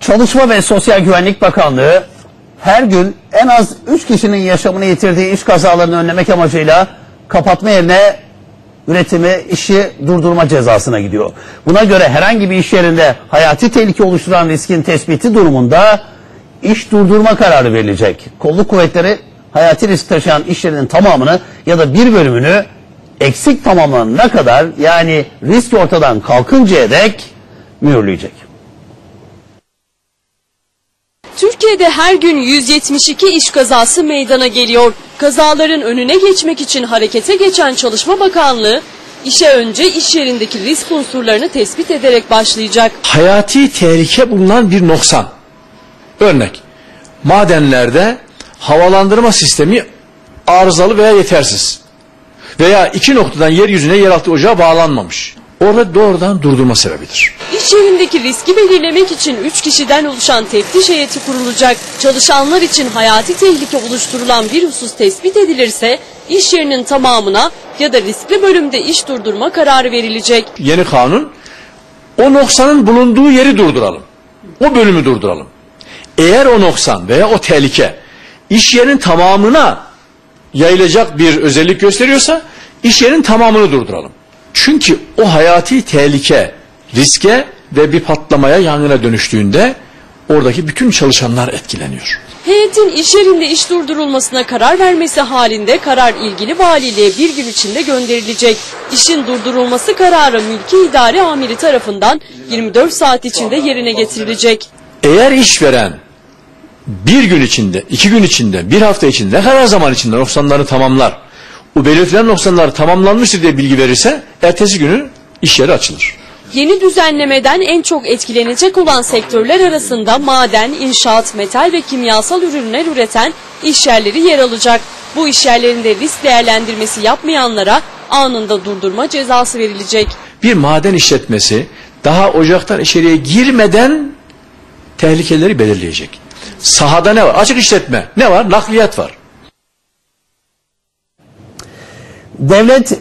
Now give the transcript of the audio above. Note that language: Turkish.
Çalışma ve Sosyal Güvenlik Bakanlığı her gün en az 3 kişinin yaşamını yitirdiği iş kazalarını önlemek amacıyla kapatma yerine üretimi, işi durdurma cezasına gidiyor. Buna göre herhangi bir iş yerinde hayati tehlike oluşturan riskin tespiti durumunda iş durdurma kararı verilecek. Kolluk kuvvetleri hayati risk taşıyan işlerinin tamamını ya da bir bölümünü eksik tamamlanana kadar yani risk ortadan kalkıncaya dek mühürleyecek. Türkiye'de her gün 172 iş kazası meydana geliyor. Kazaların önüne geçmek için harekete geçen Çalışma Bakanlığı, işe önce iş yerindeki risk unsurlarını tespit ederek başlayacak. hayati tehlike bulunan bir noksan. Örnek, madenlerde havalandırma sistemi arızalı veya yetersiz. Veya iki noktadan yeryüzüne yeraltı ocağı bağlanmamış. Orada doğrudan durdurma sebebidir. İş yerindeki riski belirlemek için 3 kişiden oluşan teftiş heyeti kurulacak. Çalışanlar için hayati tehlike oluşturulan bir husus tespit edilirse iş yerinin tamamına ya da riskli bölümde iş durdurma kararı verilecek. Yeni kanun o noksanın bulunduğu yeri durduralım. O bölümü durduralım. Eğer o noksan veya o tehlike iş yerinin tamamına yayılacak bir özellik gösteriyorsa iş yerinin tamamını durduralım. Çünkü o hayati tehlike riske ve bir patlamaya yangına dönüştüğünde oradaki bütün çalışanlar etkileniyor. Heyetin iş yerinde iş durdurulmasına karar vermesi halinde karar ilgili valiliğe bir gün içinde gönderilecek. İşin durdurulması kararı mülki idare amiri tarafından 24 saat içinde yerine getirilecek. Eğer işveren bir gün içinde, iki gün içinde, bir hafta içinde, ne kadar zaman içinde noksanları tamamlar, o belirtilen noksanlar tamamlanmıştır diye bilgi verirse, ertesi günü iş yeri açılır. Yeni düzenlemeden en çok etkilenecek olan sektörler arasında maden, inşaat, metal ve kimyasal ürünler üreten iş yerleri yer alacak. Bu iş yerlerinde risk değerlendirmesi yapmayanlara anında durdurma cezası verilecek. Bir maden işletmesi daha ocaktan içeriye girmeden tehlikeleri belirleyecek. Sahada ne var? Açık işletme. Ne var? Nakliyat var. Devlet